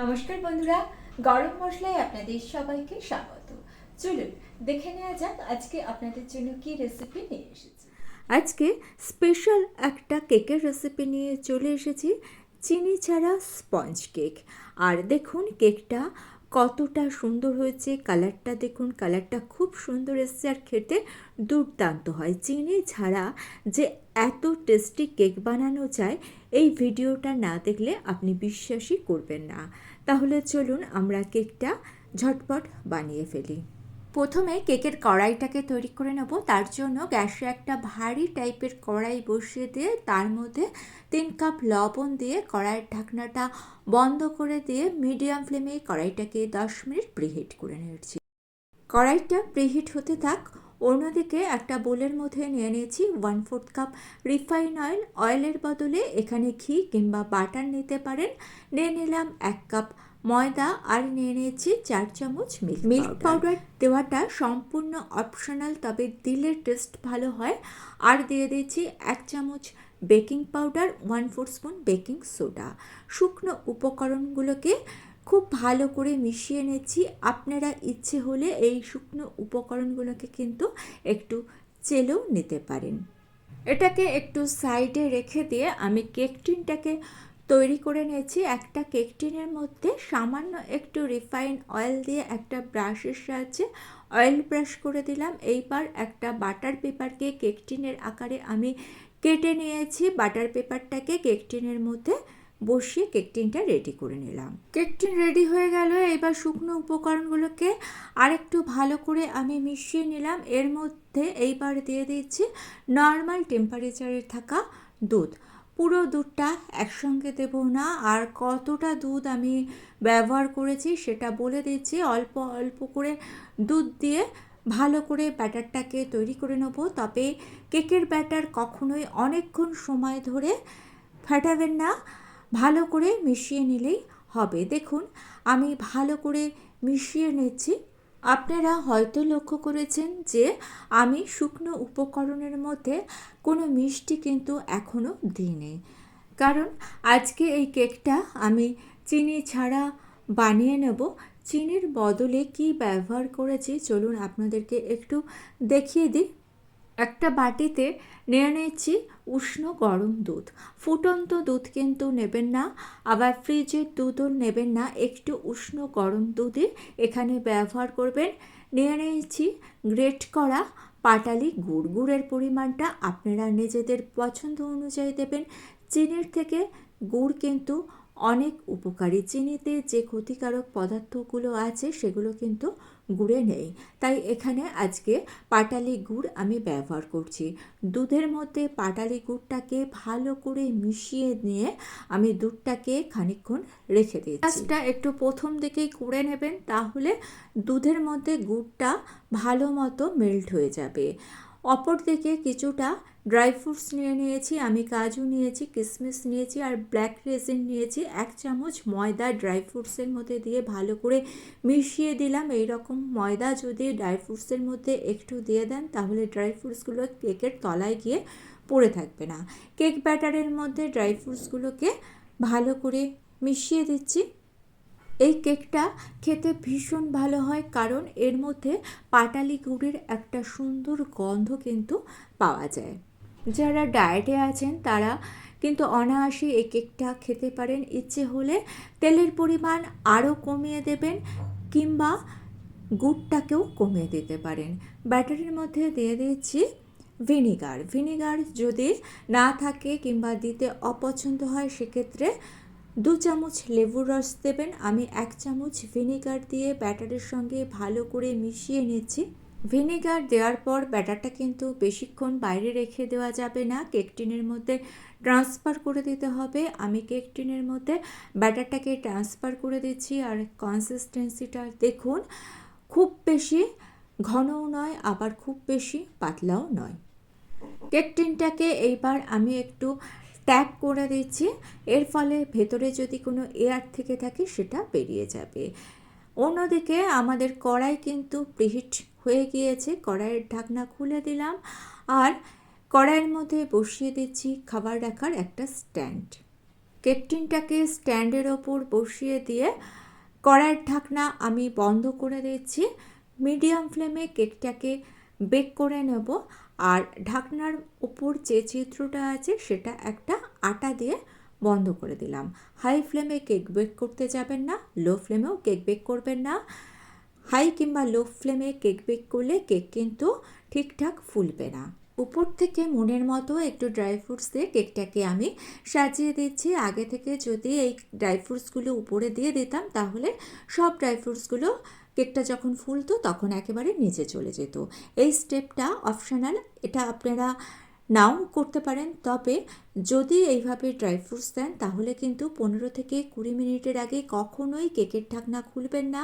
নমস্কার বন্ধুরা, গরম মশলায় আপনাদের সবাইকে স্বাগত। চলুন, দেখে নেওয়া যাক আজকে আপনাদের জন্য কি রেসিপি নিয়ে এসেছি। আজকে স্পেশাল একটা কেকের রেসিপি নিয়ে চলে এসেছি, চিনি ছাড়া স্পঞ্জ কেক আর দেখুন কেকটা কতটা সুন্দর হয়েছে কালারটা দেখুন কালারটা খুব সুন্দর এসছে আর খেতে দুর্দান্ত হয়। চিনি ছাড়া যে এত টেস্টি কেক বানানো যায়, এই ভিডিওটা না দেখলে আপনি বিশ্বাসই করবেন না। তাহলে চলুন আমরা কেকটা ঝটপট বানিয়ে ফেলি। প্রথমে কেকের কড়াইটাকে তৈরি করে নেব। তার জন্য গ্যাসে একটা ভারী টাইপের কড়াই বসিয়ে দিয়ে তার মধ্যে তিন কাপ লবণ দিয়ে কড়াইয়ের ঢাকনাটা বন্ধ করে দিয়ে মিডিয়াম ফ্লেমে কড়াইটাকে দশ মিনিট প্রিহিট করে নিয়েছি। কড়াইটা প্রিহিট হতে থাক, অন্যদিকে একটা বোলের মধ্যে নিয়ে নিয়েছি one fourth cup refine oil. অয়েলের বদলে এখানে ঘি কিংবা বাটার নিতে পারেন। নিয়ে নিলাম এক কাপ ময়দা আর নিয়ে নিয়েছি চার চামচ মিল্ক মিল্ক পাউডার দেওয়াটা সম্পূর্ণ অপশনাল তবে দিলে টেস্ট ভালো হয়। আর দিয়ে দিয়েছি এক চামচ baking powder one four spoon baking soda শুকনো উপকরণগুলোকে খুব ভালো করে মিশিয়ে নিচ্ছি আপনারা ইচ্ছে হলে এই শুকনো উপকরণগুলোকে কিন্তু একটু চেলেও নিতে পারেন। এটাকে একটু সাইডে রেখে দিয়ে আমি কেক টিনটাকে তৈরি করে নিয়েছি একটা কেক টিনের মধ্যে সামান্য একটু রিফাইন অয়েল দিয়ে একটা ব্রাশের সাহায্যে অয়েল ব্রাশ করে দিলাম। এইবার একটা বাটার পেপারকে কেক টিনের আকারে আমি কেটে নিয়েছি। বাটার পেপারটাকে কেক টিনের মধ্যে বসিয়ে কেক টিনটা রেডি করে নিলাম। কেক টিন রেডি হয়ে গেল। এবার শুকনো উপকরণগুলোকে আরেকটু ভালো করে আমি মিশিয়ে নিলাম। এর মধ্যে এইবার দিয়ে দিচ্ছি নর্মাল টেম্পারেচারে থাকা দুধ। পুরো দুধটা একসঙ্গে দেব না। আর কতটা দুধ আমি ব্যবহার করেছি সেটা বলে দিচ্ছি। অল্প অল্প করে দুধ দিয়ে ভালো করে ব্যাটারটাকে তৈরি করে নেব। তবে কেকের ব্যাটার কখনোই অনেকক্ষণ সময় ধরে ফাটাবেন না। ভালো করে মিশিয়ে নিলেই হবে। দেখুন, আমি ভালো করে মিশিয়ে নিচ্ছি। আপনারা হয়তো লক্ষ্য করেছেন যে আমি শুকনো উপকরণের মধ্যে কোনো মিষ্টি কিন্তু এখনও দিইনি। কারণ আজকে এই কেকটা আমি চিনি ছাড়া বানিয়ে নেব। চিনির বদলে কি ব্যবহার করেছি চলুন আপনাদেরকে একটু দেখিয়ে দিই। একটা বাটিতে নিয়ে নিচ্ছি উষ্ণ গরম দুধ। ফুটন্ত দুধ কিন্তু নেবেন না, আবার ফ্রিজের দুধও নেবেন না, একটু উষ্ণ গরম দুধে এখানে ব্যবহার করবেন। নিয়ে নিয়েছি গ্রেট করা পাটালি গুড়। গুড়ের পরিমাণটা আপনারা নিজেদের পছন্দ অনুযায়ী দেবেন। চিনির থেকে গুড় কিন্তু অনেক উপকারী। চিনিতে যে ক্ষতিকারক পদার্থগুলো আছে, সেগুলো কিন্তু গুড়ে নেই। তাই এখানে আজকে পাটালি গুড় আমি ব্যবহার করছি। দুধের মধ্যে পাটালি গুড়টাকে ভালো করে মিশিয়ে নিয়ে আমি দুধটাকে খানিকক্ষণ রেখে দিই কাজটা একটু প্রথম দিকেই করে নেবেন, তাহলে দুধের মধ্যে গুড়টা ভালো মতো মেল্ট হয়ে যাবে। অপর দিকে কিছুটা ড্রাই ফ্রুটস নিয়ে নিয়েছি, আমি কাজু নিয়েছি কিশমিশ নিয়েছি আর ব্ল্যাক রেজিন নিয়েছি। এক চামচ ময়দা ড্রাই ফ্রুটসের মধ্যে দিয়ে ভালো করে মিশিয়ে দিলাম। এই রকম ময়দা যদি ড্রাই ফ্রুটসের মধ্যে একটু দিয়ে দেন, তাহলে ড্রাই ফ্রুটসগুলো কেকের তলায় গিয়ে পড়ে থাকবে না। কেক ব্যাটারের মধ্যে ড্রাই ফ্রুটসগুলোকে ভালো করে মিশিয়ে দিচ্ছি। এই কেকটা খেতে ভীষণ ভালো হয়, কারণ এর মধ্যে পাটালি গুড়ের একটা সুন্দর গন্ধ কিন্তু পাওয়া যায়। যারা ডায়েটে আছেন, তারা কিন্তু অনায়াসে এই কেকটা খেতে পারেন। ইচ্ছে হলে তেলের পরিমাণ আরও কমিয়ে দেবেন কিংবা গুড়টাকেও কমিয়ে দিতে পারেন। ব্যাটারির মধ্যে দিয়ে দিচ্ছি ভিনিগার। ভিনিগার যদি না থাকে কিংবা দিতে অপছন্দ হয়, সেক্ষেত্রে দু চামচ লেবুর রস দেবেন। আমি এক চামচ ভিনেগার দিয়ে ব্যাটারের সঙ্গে ভালো করে মিশিয়ে নিচ্ছি। ভিনেগার দেওয়ার পর ব্যাটারটা কিন্তু বেশিক্ষণ বাইরে রেখে দেওয়া যাবে না। কেক টিনের মধ্যে ট্রান্সফার করে দিতে হবে। আমি কেক টিনের মধ্যে ব্যাটারটাকে ট্রান্সফার করে দিচ্ছি আর কনসিস্টেন্সিটা দেখুন, খুব বেশি ঘনও নয়, আবার খুব বেশি পাতলাও নয়। কেক টিনটাকে এইবার আমি একটু ট্যাপ করে দিচ্ছি। এর ফলে ভেতরে যদি কোনো এয়ার থেকে থাকে সেটা বেরিয়ে যাবে। অন্যদিকে আমাদের কড়াই কিন্তু প্রিহিট হয়ে গিয়েছে। কড়াইয়ের ঢাকনা খুলে দিলাম। আর কড়াইয়ের মধ্যে বসিয়ে দিচ্ছি খাবার রাখার একটা স্ট্যান্ড কেক টিনটাকে স্ট্যান্ডের ওপর বসিয়ে দিয়ে কড়াইয়ের ঢাকনা আমি বন্ধ করে দিচ্ছি। মিডিয়াম ফ্লেমে কেকটাকে বেক করে নেব। আর ঢাকনার উপর যে চিত্রটা আছে সেটা একটা আটা দিয়ে বন্ধ করে দিলাম। হাই ফ্লেমে কেক বেক করতে যাবেন না, লো ফ্লেমেও কেক বেক করবেন না। হাই কিংবা লো ফ্লেমে কেক বেক করলে কেক কিন্তু ঠিকঠাক ফুলবে না। উপর থেকে মনের মতো একটু ড্রাই ফ্রুটস দিয়ে কেকটাকে আমি সাজিয়ে দিচ্ছি। আগে থেকে যদি এই ড্রাই ফ্রুটসগুলো উপরে দিয়ে দিতাম, তাহলে সব ড্রাই ফ্রুটসগুলো কেকটা যখন ফুলতো, তখন একেবারে নিচে চলে যেত। এই স্টেপটা অপশনাল এটা আপনারা নাও করতে পারেন। তবে যদি এইভাবে ড্রাই ফ্রুটস দেন, তাহলে কিন্তু পনেরো থেকে কুড়ি মিনিটের আগে কখনোই কেকের ঢাকনা খুলবেন না।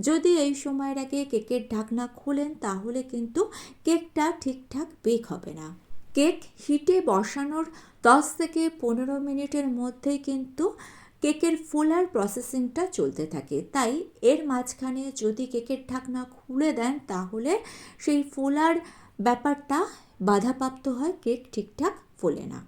যদি এই সময়ের আগে কেকের ঢাকনা খুলেন, তাহলে কিন্তু কেকটা ঠিকঠাক বেক হবে না। কেক হিটে বসানোর দশ থেকে পনেরো মিনিটের মধ্যেই কিন্তু কেকের ফোলার প্রসেসিংটা চলতে থাকে। তাই এর মাঝখানে যদি কেকের ঢাকনা খুলে দেন, তাহলে সেই ফোলার ব্যাপারটা বাধাপ্রাপ্ত হয়, কেক ঠিকঠাক ফোলে না।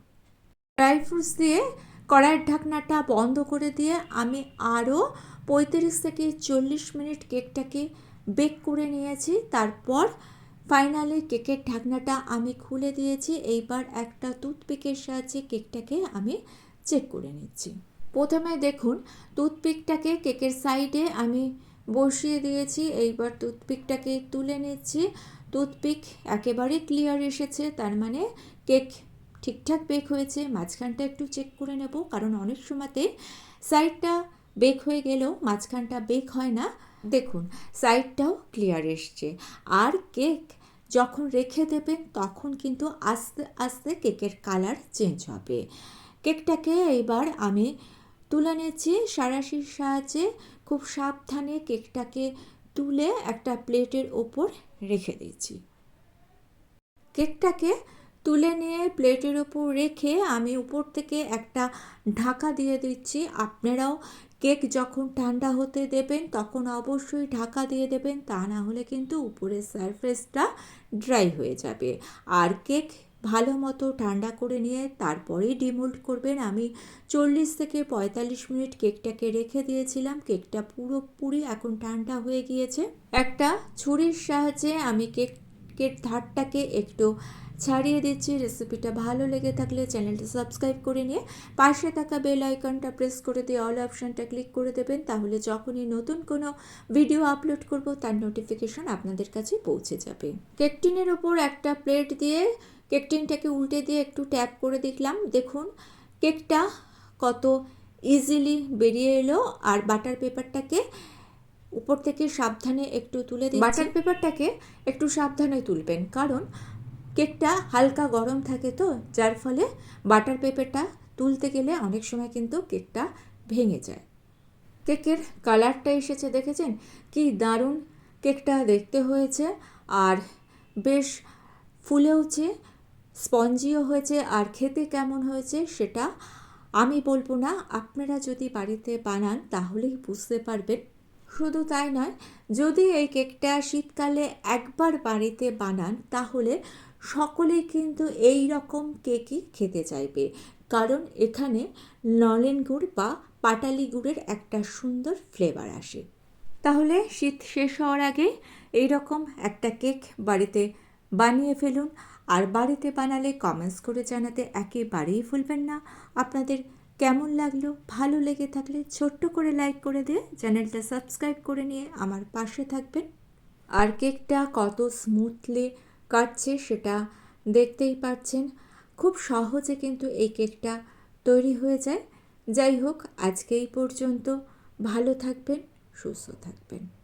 ড্রাই ফ্রুটস দিয়ে কড়াইয়ের ঢাকনাটা বন্ধ করে দিয়ে আমি আরও পঁয়ত্রিশ থেকে চল্লিশ মিনিট কেকটাকে বেক করে নিয়েছি। তারপর ফাইনালি কেকের ঢাকনাটা আমি খুলে দিয়েছি। এইবার একটা টুথপিকের সাহায্যে কেকটাকে আমি চেক করে নিচ্ছি। প্রথমে দেখুন, টুথপিকটাকে কেকের সাইডে আমি বসিয়ে দিয়েছি, এইবার টুথপিকটাকে তুলে নিচ্ছি। টুথপিক একেবারে ক্লিয়ার এসেছে, তার মানে কেক ঠিকঠাক বেক হয়েছে। মাঝখানটা একটু চেক করে নেব, কারণ অনেক সময়তে সাইডটা বেক হয়ে গেলেও মাঝখানটা বেক হয় না। দেখুন, সাইডটাও ক্লিয়ার এসছে। আর কেক যখন রেখে দেবেন, তখন কিন্তু আস্তে আস্তে কেকের কালার চেঞ্জ হবে। কেকটাকে এইবার আমি তুলে নিচ্ছি সারাশির সাহায্যে খুব সাবধানে কেকটাকে তুলে একটা প্লেটের ওপর রেখে দিয়েছি। কেকটাকে তুলে নিয়ে প্লেটের ওপর রেখে আমি উপর থেকে একটা ঢাকা দিয়ে দিচ্ছি। আপনারাও কেক যখন ঠান্ডা হতে দেবেন তখন অবশ্যই ঢাকা দিয়ে দেবেন, তা না হলে কিন্তু উপরের সারফেসটা ড্রাই হয়ে যাবে। আর কেক ভালো মতো ঠান্ডা করে নিয়ে তারপরেই ডিমোল্ড করবেন। আমি চল্লিশ থেকে পঁয়তাল্লিশ মিনিট কেকটাকে রেখে দিয়েছিলাম। কেকটা পুরোপুরি এখন ঠান্ডা হয়ে গিয়েছে। একটা ছুরির সাহায্যে আমি কেকের ধারটাকে একটু ছাড়িয়ে দিচ্ছি। রেসিপিটা ভালো লেগে থাকলে চ্যানেলটা সাবস্ক্রাইব করে নিয়ে পাশে থাকা বেল আইকনটা প্রেস করে দিয়ে অল অপশানটা ক্লিক করে দেবেন। তাহলে যখনই নতুন কোনো ভিডিও আপলোড করব, তার নোটিফিকেশন আপনাদের কাছে পৌঁছে যাবে। কেকটিনের ওপর একটা প্লেট দিয়ে কেকটিনটাকে উল্টে দিয়ে একটু ট্যাপ করে দেখলাম। দেখুন, কেকটা কত ইজিলি বেরিয়ে এলো আর বাটার পেপারটাকে উপর থেকে সাবধানে একটু তুলে দিই বাটার পেপারটাকে একটু সাবধানে তুলবেন, কারণ কেকটা হালকা গরম থাকে তো, যার ফলে বাটার পেপারটা তুলতে গেলে অনেক সময় কিন্তু কেকটা ভেঙে যায়। কেকের কালারটা এসেছে, দেখেছেন? কি দারুণ কেকটা দেখতে হয়েছে। আর বেশ ফুলেওছে স্পঞ্জিও হয়েছে আর খেতে কেমন হয়েছে সেটা আমি বলব না। আপনারা যদি বাড়িতে বানান তাহলেই বুঝতে পারবেন। শুধু তাই নয়, যদি এই কেকটা শীতকালে একবার বাড়িতে বানান তাহলে সকলেই কিন্তু এই রকম কেকই খেতে চাইবে। কারণ এখানে নলেন গুড় বা পাটালি গুড়ের একটা সুন্দর ফ্লেভার আসে। তাহলে শীত শেষ হওয়ার আগে এই রকম একটা কেক বাড়িতে বানিয়ে ফেলুন। আর বাড়িতে বানালে কমেন্টস করে জানাতে একেবারেই ভুলবেন না। আপনাদের কেমন লাগল, ভালো লেগে থাকলে ছোট্ট করে লাইক করে দিয়ে চ্যানেলটা সাবস্ক্রাইব করে নিয়ে আমার পাশে থাকবেন। আর কেকটা কত স্মুথলি কাটছে সেটা দেখতেই পাচ্ছেন। খুব সহজে কিন্তু এই কেকটা তৈরি হয়ে যায়। যাই হোক, আজকে এই পর্যন্ত। ভালো থাকবেন, সুস্থ থাকবেন।